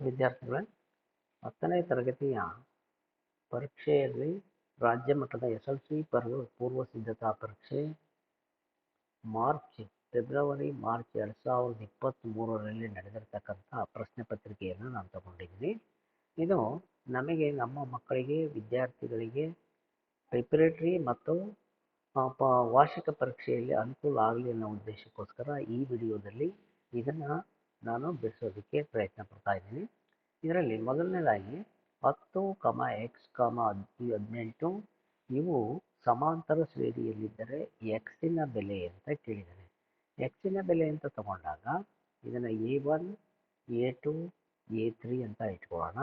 ವಿದ್ಯಾರ್ಥಿಗಳೇ, ಹತ್ತನೇ ತರಗತಿಯ ಪರೀಕ್ಷೆಯಲ್ಲಿ ರಾಜ್ಯ ಮಟ್ಟದ ಎಸ್ ಎಲ್ ಸಿ ಪರ್ವ ಪೂರ್ವ ಸಿದ್ಧತಾ ಪರೀಕ್ಷೆ, ಮಾರ್ಚ್, ಫೆಬ್ರವರಿ, ಮಾರ್ಚ್ ಎರಡು ಸಾವಿರದ ಇಪ್ಪತ್ತ್ಮೂರರಲ್ಲಿ ನಡೆದಿರ್ತಕ್ಕಂಥ ಪ್ರಶ್ನೆ ಪತ್ರಿಕೆಯನ್ನು ನಾನು ತಗೊಂಡಿದ್ದೀನಿ. ಇದು ನಮಗೆ ನಮ್ಮ ಮಕ್ಕಳಿಗೆ, ವಿದ್ಯಾರ್ಥಿಗಳಿಗೆ ಪ್ರಿಪರೇಟ್ರಿ ಮತ್ತು ವಾರ್ಷಿಕ ಪರೀಕ್ಷೆಯಲ್ಲಿ ಅನುಕೂಲ ಆಗಲಿ ಅನ್ನೋ ಉದ್ದೇಶಕ್ಕೋಸ್ಕರ ಈ ವಿಡಿಯೋದಲ್ಲಿ ಇದನ್ನು ನಾನು ಬಿಡಿಸೋದಕ್ಕೆ ಪ್ರಯತ್ನ ಪಡ್ತಾ ಇದ್ದೀನಿ. ಇದರಲ್ಲಿ ಮೊದಲನೇದಾಗಿ ಹತ್ತು ಕಮ ಎಕ್ಸ್ ಕಮ ಹದಿನೆಂಟು ಇವು ಸಮಾಂತರ ಶ್ರೇಣಿಯಲ್ಲಿದ್ದರೆ ಎಕ್ಸಿನ ಬೆಲೆ ಅಂತ ಕೇಳಿದ್ದಾರೆ. ಎಕ್ಸಿನ ಬೆಲೆ ಅಂತ ತಗೊಂಡಾಗ ಇದನ್ನು A one A two A three ಅಂತ ಇಟ್ಕೊಳ್ಳೋಣ.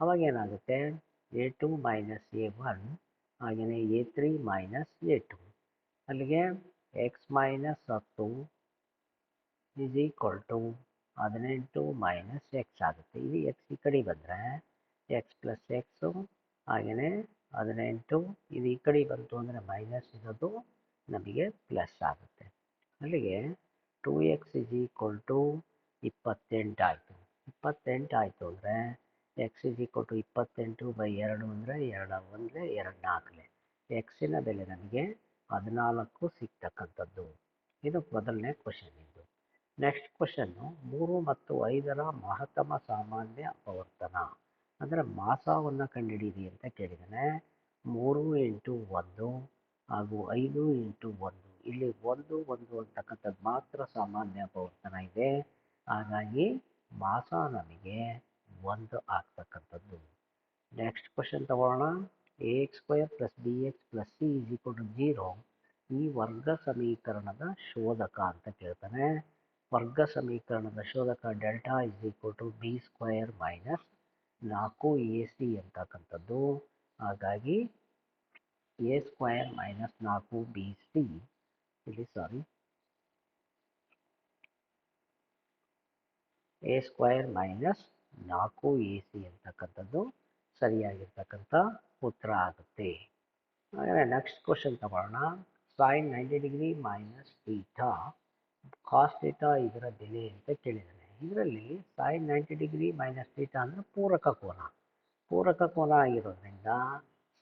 ಅವಾಗ ಏನಾಗುತ್ತೆ? A two minus A one ಹಾಗೆಯೇ A three minus A two ಅಲ್ಲಿಗೆ ಎಕ್ಸ್ ಮೈನಸ್ ಹತ್ತು ಇಸ್ ಈಕ್ವಲ್ ಟು ಹದಿನೆಂಟು ಮೈನಸ್ ಎಕ್ಸ್ ಆಗುತ್ತೆ. ಇದು ಎಕ್ಸ್ ಈ ಕಡೆ ಬಂದರೆ ಎಕ್ಸ್ ಪ್ಲಸ್ ಎಕ್ಸು ಹಾಗೆಯೇ ಹದಿನೆಂಟು ಇದು ಈ ಕಡೆ ಬಂತು ಅಂದರೆ ಮೈನಸ್ ಇರೋದು ನಮಗೆ ಪ್ಲಸ್ ಆಗುತ್ತೆ. ಅಲ್ಲಿಗೆ two X is equal to ಇಪ್ಪತ್ತೆಂಟು ಆಯಿತು. ಇಪ್ಪತ್ತೆಂಟು ಆಯಿತು ಅಂದರೆ ಎಕ್ಸ್ ಇಸ್ ಈಕ್ವಲ್ ಟು ಇಪ್ಪತ್ತೆಂಟು ಬೈ ಎರಡು ಅಂದರೆ ಎರಡು ಒಂದ್ಲೆ ಎರಡು ನಾಲ್ಕಲೆ. ಎಕ್ಸಿನ ಬೆಲೆ ನಮಗೆ ಹದಿನಾಲ್ಕು ಸಿಗ್ತಕ್ಕಂಥದ್ದು. ಇದು ಮೊದಲನೇ ಕ್ವಶನ್ ನೆಕ್ಸ್ಟ್ ಕ್ವಶನ್ನು ಮೂರು ಮತ್ತು ಐದರ ಮಹತ್ತಮ ಸಾಮಾನ್ಯ ಅಪವರ್ತನ. ಅಂದರೆ ಮಾಸವನ್ನು ಕಂಡುಹಿಡಿಯಿರಿ ಅಂತ ಕೇಳಿದ್ದಾನೆ. ಮೂರು ಇಂಟು ಒಂದು ಹಾಗೂ ಐದು ಇಂಟು ಒಂದು. ಇಲ್ಲಿ ಒಂದು ಒಂದು ಅಂತಕ್ಕಂಥದ್ದು ಮಾತ್ರ ಸಾಮಾನ್ಯ ಅಪವರ್ತನ ಇದೆ. ಹಾಗಾಗಿ ಮಾಸ ನಮಗೆ ಒಂದು ಆಗ್ತಕ್ಕಂಥದ್ದು. ನೆಕ್ಸ್ಟ್ ಕ್ವಶನ್ ತಗೋಣ A X square plus B X plus C is equal to zero ಈ ವರ್ಗ ಸಮೀಕರಣದ ಶೋಧಕ ಅಂತ ಕೇಳ್ತಾನೆ. ವರ್ಗ ಸಮೀಕರಣದ ಶೋಧಕ delta is equal to B square minus ನಾಲ್ಕು ಎ ಸಿ ಅಂತಕ್ಕಂಥದ್ದು ಹಾಗಾಗಿ ಎ ಸ್ಕ್ವೇರ್ ಮೈನಸ್ ನಾಲ್ಕು ಬಿ ಸಿ ಇಲ್ಲಿ ಸಾರಿ ಎ ಸ್ಕ್ವೇರ್ ಮೈನಸ್ ನಾಲ್ಕು ಎ ಸಿ ಅಂತಕ್ಕಂಥದ್ದು ಸರಿಯಾಗಿರ್ತಕ್ಕಂಥ ಉತ್ತರ ಆಗುತ್ತೆ. ಹಾಗಾದರೆ ನೆಕ್ಸ್ಟ್ ಕ್ವಶನ್ ತಗೊಳ್ಳೋಣ sine ninety degree minus theta cos theta ಇದರ ಬೆಲೆ ಅಂತ ಕೇಳಿದ್ದಾನೆ ಇದರಲ್ಲಿ sine ninety degree minus theta ಅಂದರೆ ಪೂರಕ ಕೋನ. ಪೂರಕ ಕೋನ ಆಗಿರೋದ್ರಿಂದ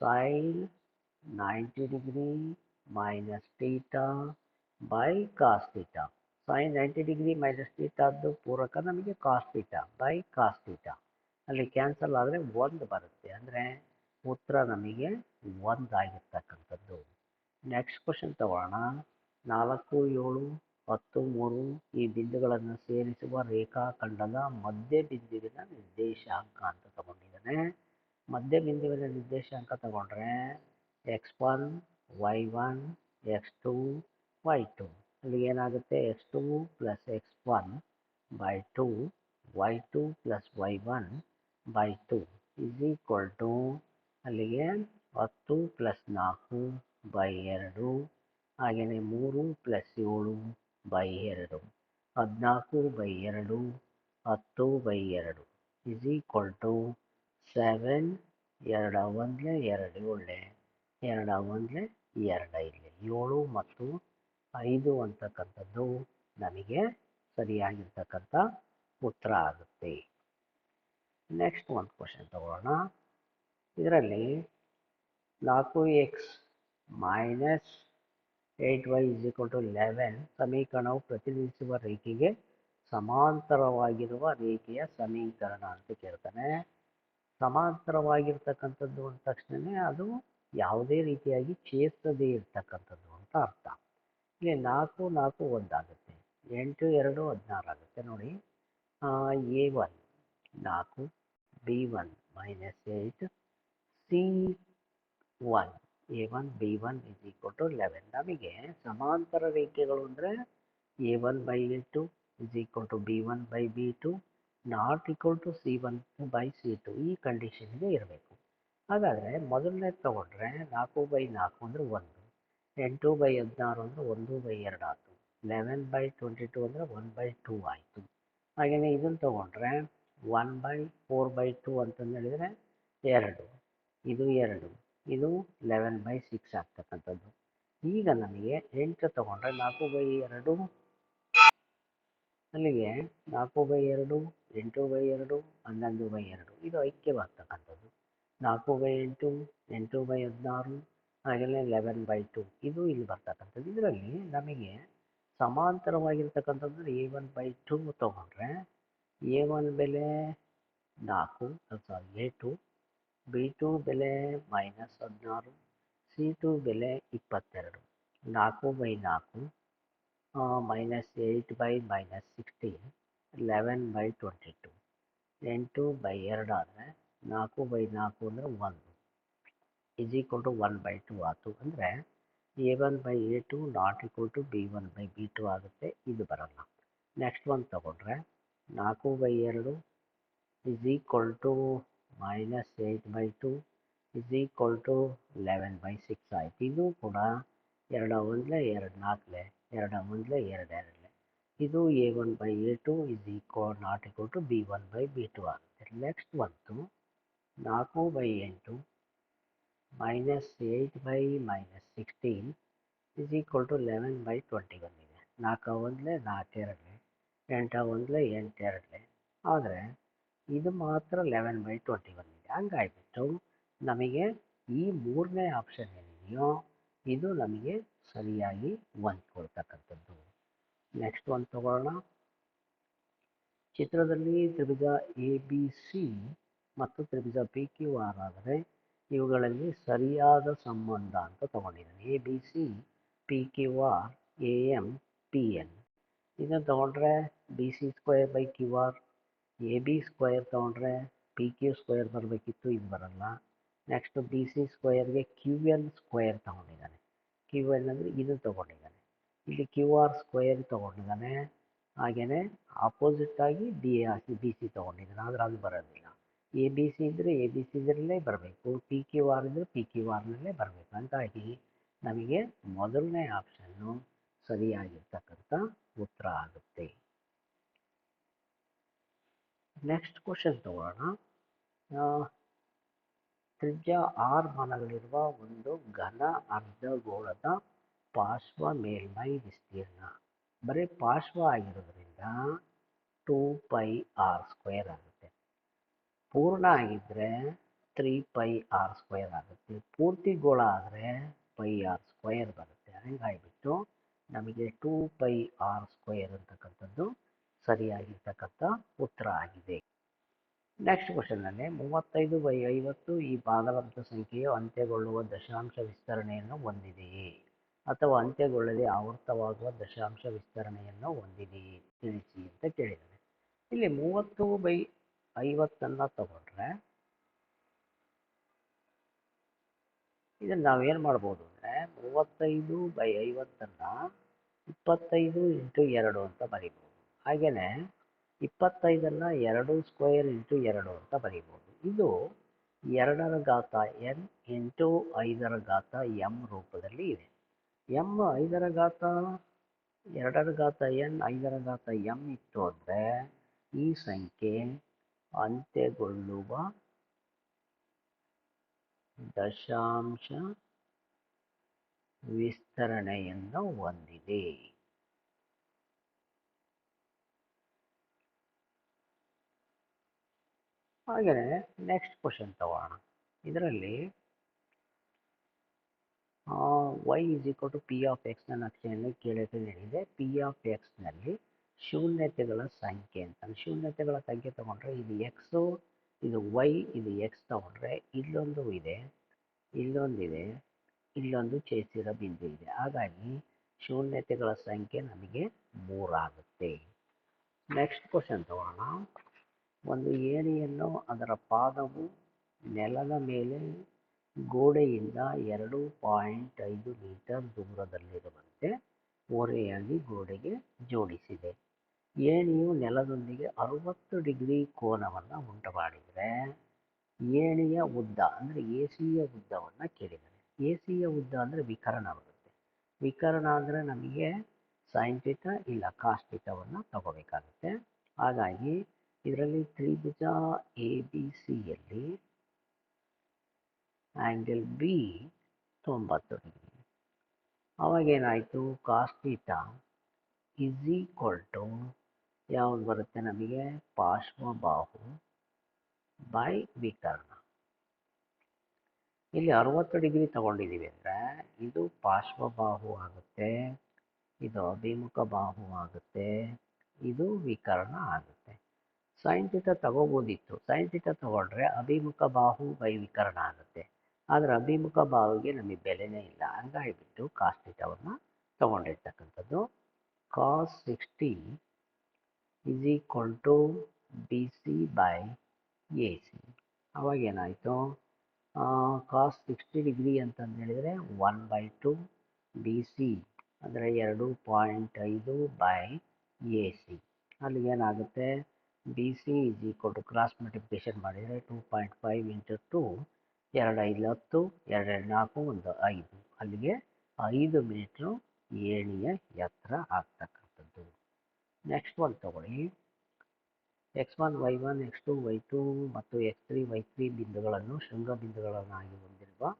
sine ninety degree minus theta by cos theta sine ninety degree minus ಟೀಟಾದ್ದು ಪೂರಕ ನಮಗೆ cos theta by cos theta ಅಲ್ಲಿ ಕ್ಯಾನ್ಸಲ್ ಆದರೆ ಒಂದು ಬರುತ್ತೆ. ಅಂದರೆ ಉತ್ತರ ನಮಗೆ ಒಂದಾಗಿರ್ತಕ್ಕಂಥದ್ದು ನೆಕ್ಸ್ಟ್ ಕ್ವಶನ್ ತಗೊಳ್ಳೋಣ ನಾಲ್ಕು ಏಳು ಹತ್ತು ಮೂರು, ಈ ಬಿಂದುಗಳನ್ನು ಸೇರಿಸುವ ರೇಖಾಖಂಡದ ಮಧ್ಯ ಬಿಂದುವಿನ ನಿರ್ದೇಶಾಂಕ ಅಂತ ತಗೊಂಡಿದ್ದಾನೆ. ಮಧ್ಯ ಬಿಂದುವಿನ ನಿರ್ದೇಶಾಂಕ ತಗೊಂಡ್ರೆ X one Y one X two Y two ಅಲ್ಲಿಗೆ ಏನಾಗುತ್ತೆ? X two plus X one by two Y two plus Y one by two is equal to ಅಲ್ಲಿಗೆ ಹತ್ತು ಪ್ಲಸ್ ನಾಲ್ಕು ಬೈ ಎರಡು. ಹಾಗೆಯೇ ಮೂರು ಪ್ಲಸ್ ಏಳು ಬೈ ಎರಡು. ಹದಿನಾಲ್ಕು ಬೈ ಎರಡು, ಹತ್ತು ಬೈ ಎರಡು. ಇಸ್ ಈಕ್ವಲ್ ಟು ಸೆವೆನ್ ಎರಡ ಒಂದಲೇ ಎರಡು ಏಳೆ ಎರಡ ಒಂದಲೇ ಎರಡು ಇಲ್ಲಿ. ಏಳು ಮತ್ತು ಐದು ಅಂತಕ್ಕಂಥದ್ದು ನಮಗೆ ಸರಿಯಾಗಿರ್ತಕ್ಕಂಥ ಉತ್ತರ ಆಗುತ್ತೆ. ನೆಕ್ಸ್ಟ್ ಒಂದು ಕ್ವಶನ್ ತಗೊಳ್ಳೋಣ ಇದರಲ್ಲಿ ನಾಲ್ಕು X minus eight Y is equal to eleven ಸಮೀಕರಣವು ಪ್ರತಿನಿಧಿಸುವ ರೇಖೆಗೆ ಸಮಾಂತರವಾಗಿರುವ ರೇಖೆಯ ಸಮೀಕರಣ ಅಂತ ಕೇಳ್ತಾನೆ. ಸಮಾಂತರವಾಗಿರ್ತಕ್ಕಂಥದ್ದು ಅಂದ ತಕ್ಷಣವೇ ಅದು ಯಾವುದೇ ರೀತಿಯಾಗಿ ಛೇದಿಸದೇ ಇರ್ತಕ್ಕಂಥದ್ದು ಅಂತ ಅರ್ಥ. ಇಲ್ಲಿ ನಾಲ್ಕು ನಾಲ್ಕು ಒಂದಾಗುತ್ತೆ. ಎಂಟು, ಎರಡು, ಹದಿನಾರು ಆಗುತ್ತೆ. ನೋಡಿ ಎ ಒನ್ ನಾಲ್ಕು, B one minus eight C one A one B one is equal to eleven ನಮಗೆ ಸಮಾಂತರ ರೇಖೆಗಳು ಅಂದರೆ A one by A two is equal to B one by B two not equal to C one by C two ಈ ಕಂಡೀಷನ್ಗೆ ಇರಬೇಕು. ಹಾಗಾದರೆ ಮೊದಲನೇ ತಗೊಂಡ್ರೆ ನಾಲ್ಕು ಬೈ ನಾಲ್ಕು ಅಂದರೆ ಒಂದು, ಎಂಟು ಬೈ ಹದಿನಾರು ಅಂದರೆ ಒಂದು ಬೈ ಎರಡು ಆಯಿತು ಲೆವೆನ್ ಬೈ ಟ್ವೆಂಟಿ ಟು ಅಂದರೆ ಒನ್ ಬೈ ಟೂ ಆಯಿತು. ಹಾಗೆಯೇ ಇದನ್ನು ತಗೊಂಡ್ರೆ one by four by two ಅಂತಂದು ಹೇಳಿದರೆ ಎರಡು, ಇದು ಎರಡು. ಇದು ಲೆವೆನ್ ಬೈ ಸಿಕ್ಸ್ ಆಗ್ತಕ್ಕಂಥದ್ದು. ಈಗ ನಮಗೆ ಎಂಟು ತಗೊಂಡ್ರೆ ನಾಲ್ಕು ಬೈ ಎರಡು. ಅಲ್ಲಿಗೆ ನಾಲ್ಕು ಬೈ ಎರಡು, ಎಂಟು ಬೈ ಎರಡು, ಹನ್ನೊಂದು ಬೈ ಎರಡು. ಇದು ಐಕ್ಯವಾಗ್ತಕ್ಕಂಥದ್ದು. ನಾಲ್ಕು ಬೈ ಎಂಟು ಎಂಟು ಬೈ ಹದಿನಾರು ಹಾಗೆಯೇ ಲೆವೆನ್ ಬೈ ಟು ಇದು ಇಲ್ಲಿ ಬರ್ತಕ್ಕಂಥದ್ದು. ಇದರಲ್ಲಿ ನಮಗೆ ಸಮಾಂತರವಾಗಿರ್ತಕ್ಕಂಥದ್ದು ಎ ಒನ್ ಬೈ ಟು ತೊಗೊಂಡ್ರೆ ಎ ಒನ್ ಬೆಲೆ ನಾಲ್ಕು ಸಾರಿ ಎ ಟು ಬಿ ಟು ಬೆಲೆ ಮೈನಸ್ ಹದಿನಾರು, ಸಿ ಟು ಬೆಲೆ ಇಪ್ಪತ್ತೆರಡು. ನಾಲ್ಕು ಬೈ ನಾಲ್ಕು minus eight by minus sixteen, eleven by twenty two. ಎಂಟು ಬೈ ಎರಡು ಆದರೆ ನಾಲ್ಕು ಬೈ ನಾಲ್ಕು ಅಂದರೆ ಒಂದು. Is equal to one by two ಆಯಿತು ಅಂದರೆ A one by A two not equal to B one by B two ಆಗುತ್ತೆ, ಇದು ಬರಲ್ಲ. ನೆಕ್ಸ್ಟ್ ಒನ್ ತಗೊಂಡ್ರೆ ನಾಲ್ಕು ಬೈ ಎರಡು is equal to minus eight by two is equal to eleven by six ಆಯಿತು. ಇದು ಕೂಡ ಎರಡು ಒಂದಲೇ ಎರಡು ನಾಲ್ಕಲೆ, ಎರಡು ಒಂದಲೇ ಎರಡು ಎರಡಲೆ. ಇದು A one by A two is equal not equal to B one by B two ಆಗುತ್ತೆ. ನೆಕ್ಸ್ಟ್ ಬಂತು. ನಾಲ್ಕು ಬೈ ಎಂಟು minus eight by minus sixteen is equal to eleven by twenty one ಇದೆ ನಾಲ್ಕು ಒಂದಲೇ ನಾಲ್ಕು ಎರಡಲೆ, ಎಂಟು ಒಂದಲೇ ಎಂಟು ಎರಡಲೆ. ಆದರೆ ಇದು ಮಾತ್ರ ಲೆವೆನ್ ಬೈ ಟ್ವೆಂಟಿ ಒನ್ ಇದೆ ಹಂಗಾಗ್ಬಿಟ್ಟು ನಮಗೆ ಈ ಮೂರನೇ ಆಪ್ಷನ್ ಏನಿದೆಯೋ, ಇದು ನಮಗೆ ಸರಿಯಾಗಿ ಹೊಂದ್ಕೊಳ್ತಕ್ಕಂಥದ್ದು ನೆಕ್ಸ್ಟ್ ಒಂದು ತಗೊಳ್ಳೋಣ. ಚಿತ್ರದಲ್ಲಿ ತ್ರಿಭುಜ ಎ ಬಿ ಸಿ ಮತ್ತು ತ್ರಿಭುಜ ಪಿ ಕ್ಯೂ ಆರ್ ಆದರೆ ಇವುಗಳಲ್ಲಿ ಸರಿಯಾದ ಸಂಬಂಧ ಅಂತ ತಗೊಂಡಿದ್ದೀನಿ. A B C P Q R A M P N ಇದನ್ನು ತಗೊಂಡ್ರೆ B C square by Q R A B square ತೊಗೊಂಡ್ರೆ ಪಿ ಕ್ಯೂ ಸ್ಕ್ವೇರ್ ಬರಬೇಕಿತ್ತು, ಇದು ಬರಲ್ಲ. ನೆಕ್ಸ್ಟ್ ಬಿ ಸಿ ಸ್ಕ್ವಯರ್ಗೆ ಕ್ಯೂ ಎನ್ ಸ್ಕ್ವೇರ್ ತೊಗೊಂಡಿದ್ದಾನೆ. ಕ್ಯೂ ಎನ್ ಅಂದರೆ ಇದು ತೊಗೊಂಡಿದ್ದಾನೆ. ಇಲ್ಲಿ ಕ್ಯೂ ಆರ್ ಸ್ಕ್ವೇರ್ ತೊಗೊಂಡಿದ್ದಾನೆ. ಹಾಗೆಯೇ ಆಪೋಸಿಟ್ಟಾಗಿ B R C B C ತೊಗೊಂಡಿದ್ದಾನೆ. ಆದರೆ ಅದು ಬರೋದಿಲ್ಲ. ಎ ಬಿ ಸಿ ಇದ್ದರೆ ಎ ಬಿ ಸಿ ಇದರಲ್ಲೇ ಬರಬೇಕು. ಪಿ ಕ್ಯೂ ಆರ್ ಇದ್ದರೆ ಪಿ ಕ್ಯೂ ಆರ್ನಲ್ಲೇ ಬರಬೇಕು ಹಾಗಾಗಿ ನಮಗೆ ಮೊದಲನೇ ಆಪ್ಷನ್ನು ಸರಿಯಾಗಿರ್ತಕ್ಕಂಥ ಉತ್ತರ ಆಗುತ್ತೆ. ನೆಕ್ಸ್ಟ್ ಕ್ವಶನ್ ತಗೊಳ್ಳೋಣ ತ್ರಿಜ್ಯ ಆರ್ ಮಾನಗಳಿರುವ ಒಂದು ಘನ ಅರ್ಧಗೋಳದ ಪಾರ್ಶ್ವ ಮೇಲ್ಮೈ ವಿಸ್ತೀರ್ಣ. ಬರೀ ಪಾರ್ಶ್ವ ಆಗಿರೋದ್ರಿಂದ ಟೂ ಪೈ ಆರ್ ಸ್ಕ್ವೇರ್ ಆಗುತ್ತೆ. ಪೂರ್ಣ ಆಗಿದ್ದರೆ ತ್ರೀ ಪೈ ಆರ್ ಸ್ಕ್ವೇರ್ ಆಗುತ್ತೆ. ಪೂರ್ತಿ ಗೋಳ ಆದರೆ ಪೈ ಆರ್ ಸ್ಕ್ವೇರ್ ಬರುತ್ತೆ. ಹಂಗಾಗಿಬಿಟ್ಟು ನಮಗೆ ಟೂ ಪೈ ಆರ್ ಸ್ಕ್ವೇರ್ ಅಂತಕ್ಕಂಥದ್ದು ಸರಿಯಾಗಿರ್ತಕ್ಕಂಥ ಉತ್ತರ ಆಗಿದೆ. ನೆಕ್ಸ್ಟ್ ಕ್ವಶನ್ನಲ್ಲಿ ಮೂವತ್ತೈದು ಬೈ ಐವತ್ತು ಈ ಭಾಗಲಬ್ಧ ಸಂಖ್ಯೆಯು ಅಂತ್ಯಗೊಳ್ಳುವ ದಶಾಂಶ ವಿಸ್ತರಣೆಯನ್ನು ಹೊಂದಿದೆಯೇ? ಅಥವಾ ಅಂತ್ಯಗೊಳ್ಳದೆ ಆವೃತ್ತವಾಗುವ ದಶಾಂಶ ವಿಸ್ತರಣೆಯನ್ನು ಹೊಂದಿದೆಯೇ? ತಿಳಿಸಿ ಅಂತ ಕೇಳಿದ್ದಾರೆ ಇಲ್ಲಿ ಮೂವತ್ತು ಬೈ ಐವತ್ತನ್ನು ತಗೊಂಡ್ರೆ, ಇದನ್ನು ನಾವೇನು ಮಾಡ್ಬೋದು ಅಂದರೆ ಮೂವತ್ತೈದು ಬೈ ಐವತ್ತನ್ನು ಇಪ್ಪತ್ತೈದು ಇಂಟು ಎರಡು ಅಂತ ಬರಿಬೋದು. ಹಾಗೆಯೇ ಇಪ್ಪತ್ತೈದನ್ನು ಎರಡು ಸ್ಕ್ವೇರ್ ಇಂಟು ಎರಡು ಅಂತ ಬರೀಬೋದು. ಇದು ಎರಡರ ಘಾತ ಎನ್ ಇಂಟು ಐದರ ಘಾತ ಎಂ ರೂಪದಲ್ಲಿ ಇದೆ. ಎಂ ಐದರ ಘಾತ ಎರಡರ ಘಾತ ಎನ್ ಐದರ ಘಾತ ಎಂ ಇತ್ತು ಅಂದರೆ ಈ ಸಂಖ್ಯೆ ಅಂತ್ಯಗೊಳ್ಳುವ ದಶಾಂಶ ವಿಸ್ತರಣೆಯನ್ನು ಹೊಂದಿದೆ. ಹಾಗೆಯೇ ನೆಕ್ಸ್ಟ್ ಕ್ವಶನ್ ತಗೋಣ. ಇದರಲ್ಲಿ Y is equal to P of ಎಕ್ಸ್ನ ನಕ್ಷೆಯನ್ನು ಕೇಳಕ್ಕೆ ನೀಡಿದೆ ಪಿ ಆಫ್ ಎಕ್ಸ್ನಲ್ಲಿ ಶೂನ್ಯತೆಗಳ ಸಂಖ್ಯೆ ಅಂತ. ಶೂನ್ಯತೆಗಳ ಸಂಖ್ಯೆ ತಗೊಂಡ್ರೆ ಇದು ಎಕ್ಸು ಇದು ವೈ ಇದು ಎಕ್ಸ್ ತಗೊಂಡ್ರೆ ಇಲ್ಲೊಂದು ಇದೆ ಇಲ್ಲೊಂದಿದೆ ಇಲ್ಲೊಂದು ಚೇಸಿರೋ ಬಿಂದು ಇದೆ. ಹಾಗಾಗಿ ಶೂನ್ಯತೆಗಳ ಸಂಖ್ಯೆ ನಮಗೆ ಮೂರಾಗುತ್ತೆ. ನೆಕ್ಸ್ಟ್ ಕ್ವಶನ್ ತಗೋಣ. ಒಂದು ಏಣಿಯನ್ನು ಅದರ ಪಾದವು ನೆಲದ ಮೇಲೆ ಗೋಡೆಯಿಂದ ಎರಡು ಪಾಯಿಂಟ್ ಐದು ಮೀಟರ್ ದೂರದಲ್ಲಿರುವಂತೆ ಓರೆಯಾಗಿ ಗೋಡೆಗೆ ಜೋಡಿಸಿದೆ. ಏಣಿಯು ನೆಲದೊಂದಿಗೆ ಅರುವತ್ತು ಡಿಗ್ರಿ ಕೋನವನ್ನು ಉಂಟು ಮಾಡಿದರೆ ಏಣಿಯ ಉದ್ದ ಅಂದರೆ ಎ ಸಿಯ ಉದ್ದವನ್ನು ಕೇಳಿದ್ದಾರೆ ಸಿಯ ಉದ್ದ ಅಂದರೆ ವಿಕರಣ ಬರುತ್ತೆ ವಿಕರಣ ಅಂದರೆ ನಮಗೆ ಸೈನ್ ಥೀಟ ಇಲ್ಲ ಕಾಸ್ ಥೀಟವನ್ನು ತಗೋಬೇಕಾಗುತ್ತೆ. ಹಾಗಾಗಿ ಇದರಲ್ಲಿ ತ್ರಿಭುಜ ಎ ಬಿ ಸಿಯಲ್ಲಿ ಆ್ಯಂಗಲ್ ಬಿ ತೊಂಬತ್ತು degree ಅವಾಗೇನಾಯಿತು cos theta is equal to ಯಾವಾಗ ಬರುತ್ತೆ ನಮಗೆ? ಪಾರ್ಶ್ವಬಾಹು ಬೈ ವಿಕರ್ಣ. ಇಲ್ಲಿ ಅರವತ್ತು ಡಿಗ್ರಿ ತಗೊಂಡಿದ್ದೀವಿ ಅಂದರೆ ಇದು ಪಾರ್ಶ್ವಬಾಹು ಆಗುತ್ತೆ, ಇದು ಅಭಿಮುಖ ಬಾಹು ಆಗುತ್ತೆ, ಇದು ವಿಕರ್ಣ ಆಗುತ್ತೆ. ಸೈನ್ ಥೀಟ ತಗೋಬೋದಿತ್ತು. ಸೈನ್ ಥೀಟ ತಗೊಂಡ್ರೆ ಅಭಿಮುಖ ಬಾಹು ಬೈ ವಿಕರ್ಣ ಆಗುತ್ತೆ. ಆದರೆ ಅಭಿಮುಖ ಬಾಹುಗೆ ನಮಗೆ ಬೆಲೆನೇ ಇಲ್ಲ. ಹಂಗಾಗಿಬಿಟ್ಟು ಕಾಸ್ ಥೀಟವನ್ನು ತಗೊಂಡಿರ್ತಕ್ಕಂಥದ್ದು. Cos sixty is equal to B C by A C ಅವಾಗ ಏನಾಯಿತು? ಕಾಸ್ ಸಿಕ್ಸ್ಟಿ ಡಿಗ್ರಿ ಅಂತಂದು ಹೇಳಿದರೆ one by two B C ಅಂದರೆ ಎರಡು ಪಾಯಿಂಟ್ ಐದು ಬೈ ಎ ಸಿ ಅಲ್ಲಿಗೆ ಏನಾಗುತ್ತೆ? B C equal equal to cross multiplication ಮಾಡಿದರೆ two point five into two ಎರಡು ಐದು ಹತ್ತು, ಎರಡು ಎರಡು ನಾಲ್ಕು, ಒಂದು ಐದು. ಅಲ್ಲಿಗೆ ಐದು ಮೀಟ್ರು ಏಣಿಯ ಎತ್ತರ ಆಗ್ತಕ್ಕಂಥದ್ದು. ನೆಕ್ಸ್ಟ್ ಒಂದು ತಗೊಳ್ಳಿ. X one Y one X two Y two ಮತ್ತು ಎಕ್ಸ್ ತ್ರೀ ವೈ ತ್ರೀ ಬಿಂದುಗಳನ್ನು ಶೃಂಗ ಬಿಂದುಗಳನ್ನಾಗಿ ಹೊಂದಿರುವ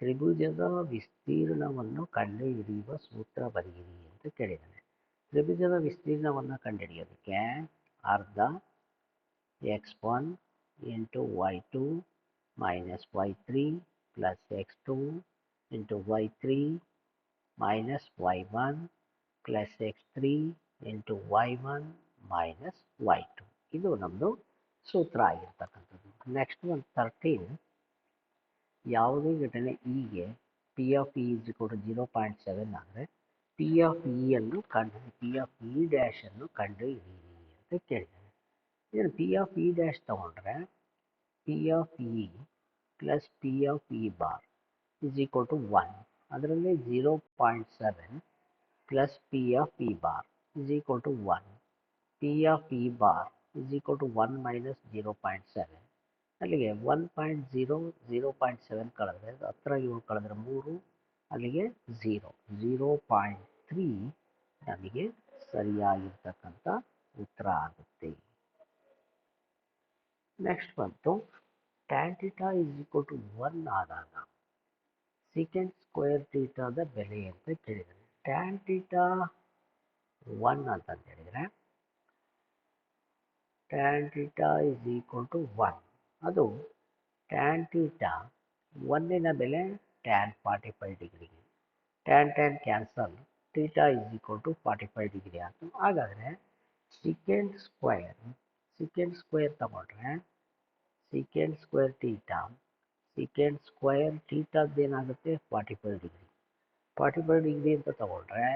ತ್ರಿಭುಜದ ವಿಸ್ತೀರ್ಣವನ್ನು ಕಂಡುಹಿಡಿಯುವ ಸೂತ್ರ ಬರೆಯಿರಿ ಅಂತ ಕೇಳಿದ್ದಾನೆ. ತ್ರಿಭುಜದ ವಿಸ್ತೀರ್ಣವನ್ನು ಕಂಡುಹಿಡಿಯೋದಕ್ಕೆ ಅರ್ಧ X one into Y two minus Y three plus X two plus Y three minus Y one plus X three into Y one minus Y two ಇದು ನಮ್ಮದು ಸೂತ್ರ ಆಗಿರ್ತಕ್ಕಂಥದ್ದು. ನೆಕ್ಸ್ಟ್ ಒಂದು ತರ್ಟೀನ್ ಯಾವುದೇ ಘಟನೆ ಇಗೆ ಪಿ ಆಫ್ ಇ ಇಸ್ ಕೂಡ zero point seven ಆದರೆ ಪಿ ಆಫ್ ಅನ್ನು ಕಂಡು ಪಿ ಆಫ್ ಇ ಡ್ಯಾಶನ್ನು ಕಂಡು ಹಿಡಿಯಿರಿ ಅಂತ ಕೇಳಿದ್ದಾನೆ ಇದನ್ನು ಪಿ ಆಫ್ ಇ ಡ್ಯಾಶ್ ತೊಗೊಂಡ್ರೆ P of E plus P of E bar is equal to one ಅದರಲ್ಲಿ zero point seven plus P of E bar is equal to one P of E bar is equal to one minus zero point seven ಅಲ್ಲಿಗೆ one point zero zero point seven ಕಳೆದ್ರೆ ಹತ್ರ ಏಳು ಕಳೆದ್ರೆ ಮೂರು, ಅಲ್ಲಿಗೆ zero zero point three ನಮಗೆ ಸರಿಯಾಗಿರ್ತಕ್ಕಂಥ ಉತ್ತರ ಆಗುತ್ತೆ. ನೆಕ್ಸ್ಟ್ ಬಂತು tan theta is equal to one ಆದಾಗ ಸೀಕೆಂಡ್ ಸ್ಕ್ವೇರ್ ಟೀಟಾದ ಬೆಲೆ ಅಂತ ಕೇಳಿದ್ದಾರೆ. ಟ್ಯಾನ್ ಟೀಟಾ ಒನ್ ಅಂತ ಹೇಳಿದರೆ tan theta is equal to one ಅದು ಟ್ಯಾನ್ ಒಂದಿನ ಬೆಲೆ tan forty five degree tan tan cancel theta is equal to forty five degree ಆಯಿತು. ಹಾಗಾದರೆ ಸಿಕೆಂಡ್ ಸ್ಕ್ವೇರ್ ಸಿಕೆಂಡ್ ಸ್ಕ್ವೇರ್ ತಗೊಂಡ್ರೆ secant square theta secant square ಟೀಟಾದ್ದು ಏನಾಗುತ್ತೆ? Forty five degree forty five degree ಅಂತ ತಗೊಂಡ್ರೆ,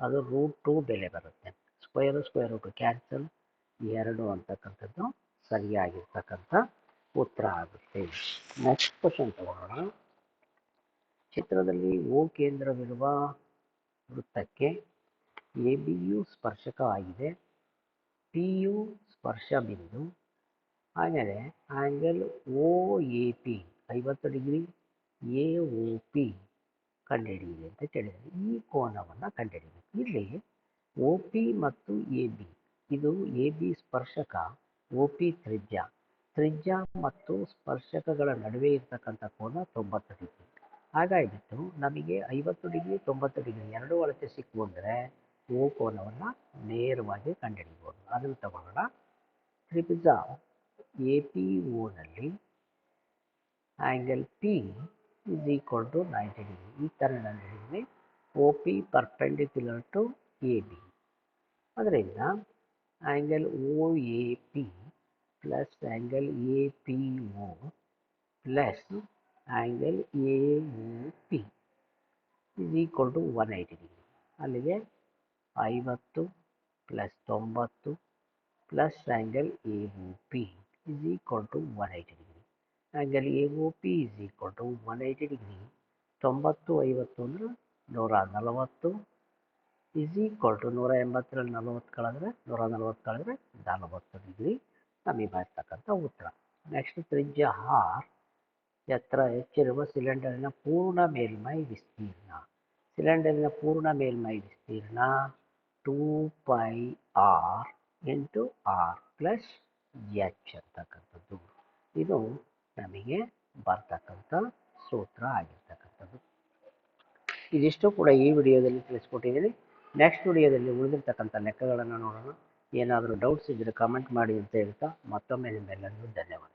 ಅದು ರೂಟ್ ಟು ಬೆಲೆ ಬರುತ್ತೆ. Square square root cancel ಎರಡು ಅಂತಕ್ಕಂಥದ್ದು ಸರಿಯಾಗಿರ್ತಕ್ಕಂಥ ಉತ್ತರ ಆಗುತ್ತೆ. ನೆಕ್ಸ್ಟ್ ಕ್ವಶನ್ ತಗೊಳ್ಳೋಣ ಚಿತ್ರದಲ್ಲಿ ಓ ಕೇಂದ್ರವಿರುವ ವೃತ್ತಕ್ಕೆ ಎ ಬಿಯು ಸ್ಪರ್ಶಕವಾಗಿದೆ ಪಿ ಯು ಸ್ಪರ್ಶ ಬಿಂದು ಆಮೇಲೆ ಆ್ಯಂಗಲ್ ಓ ಎ ಪಿ ಐವತ್ತು ಡಿಗ್ರಿ ಎ ಒ ಪಿ ಕಂಡುಹಿಡಿಯಿರಿ ಅಂತ ಕೇಳಿದರೆ. ಈ ಕೋನವನ್ನು ಕಂಡುಹಿಡಿಯಬೇಕು ಇಲ್ಲಿ ಒ ಪಿ ಮತ್ತು ಎ ಬಿ ಇದು ಎ ಬಿ ಸ್ಪರ್ಶಕ ಒ ಪಿ ತ್ರಿಜ್ಯ. ತ್ರಿಜ್ಯ ಮತ್ತು ಸ್ಪರ್ಶಕಗಳ ನಡುವೆ ಇರತಕ್ಕಂಥ ಕೋನ ತೊಂಬತ್ತು ಡಿಗ್ರಿ. ಹಾಗಾಗಿಬಿಟ್ಟು ನಮಗೆ ಐವತ್ತು ಡಿಗ್ರಿ, ತೊಂಬತ್ತು ಡಿಗ್ರಿ ಎರಡೂ ಅಳತೆ ಅಂದರೆ ಓ ಕೋನವನ್ನು ನೇರವಾಗಿ ಕಂಡುಹಿಡಿಬೋದು. ಅದನ್ನು ತಗೊಳ್ಳೋಣ. ತ್ರಿಭುಜ A P ಓನಲ್ಲಿ angle P is equal to ninety degree ಈ ಥರ ನಾನು ಹೇಳಿದ್ದೀನಿ O P perpendicular to A B ಅದರಿಂದ angle O A P plus angle A P O plus angle A O P is equal to one eighty degree ಅಲ್ಲಿಗೆ ಐವತ್ತು plus ತೊಂಬತ್ತು equal to one eighty degree angle A O P is equal to one eighty degree ತೊಂಬತ್ತು ಐವತ್ತು ಅಂದರೆ ನೂರ ನಲವತ್ತು is equal to ನೂರ ಎಂಬತ್ತರಲ್ಲಿ ನಲವತ್ತು ಕಳೆದ್ರೆ, ನೂರ ನಲವತ್ತು ಕಳೆದ್ರೆ ನಲವತ್ತು ಡಿಗ್ರಿ ನಮಗೆ ಬರ್ತಕ್ಕಂಥ ಉತ್ತರ. ನೆಕ್ಸ್ಟ್ ತ್ರಿಜ್ಯ ಆರ್ ಎತ್ತರ ಹೆಚ್ಚಿರುವ ಸಿಲಿಂಡರಿನ ಪೂರ್ಣ ಮೇಲ್ಮೈ ವಿಸ್ತೀರ್ಣ. ಸಿಲಿಂಡರಿನ ಪೂರ್ಣ ಮೇಲ್ಮೈ ವಿಸ್ತೀರ್ಣ two pi R into R plus H ಅಂತಕ್ಕಂಥದ್ದು. ಇದು ನಮಗೆ ಬರ್ತಕ್ಕಂಥ ಸೂತ್ರ ಆಗಿರ್ತಕ್ಕಂಥದ್ದು. ಇದಿಷ್ಟು ಕೂಡ ಈ ವಿಡಿಯೋದಲ್ಲಿ ತಿಳಿಸ್ಕೊಟ್ಟಿದ್ದೀನಿ. ನೆಕ್ಸ್ಟ್ ವಿಡಿಯೋದಲ್ಲಿ ಉಳಿದಿರ್ತಕ್ಕಂಥ ಲೆಕ್ಕಗಳನ್ನು ನೋಡೋಣ. ಏನಾದರೂ ಡೌಟ್ಸ್ ಇದ್ದರೆ ಕಮೆಂಟ್ ಮಾಡಿ ಅಂತ ಹೇಳ್ತಾ ಮತ್ತೊಮ್ಮೆ ನಿಮ್ಮೆಲ್ಲರಿಗೂ ಧನ್ಯವಾದ